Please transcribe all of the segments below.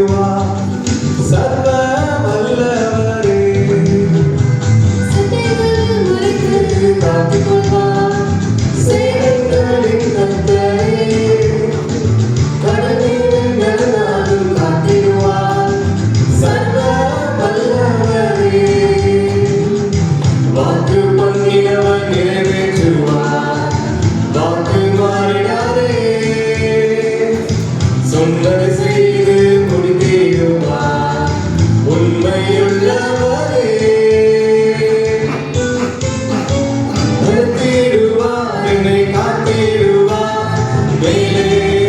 teu ar. 对对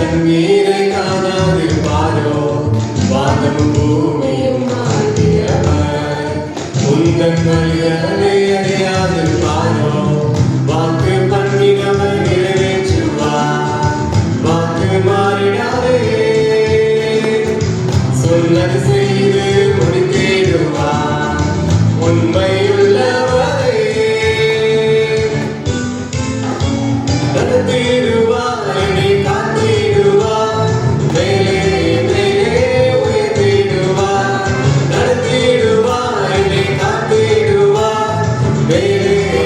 கண்ணீரை காணாது borrow வாதம் பூமியும் ஆண்டியவர் உந்தன் வழிகளை அறியாது பாரோ வாக்கு பண்ணினவர் நிறைவேற்றுவார் வாக்கு மாறிடாதே சொன்னது செய்து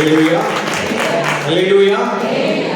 Hallelujah. Hallelujah.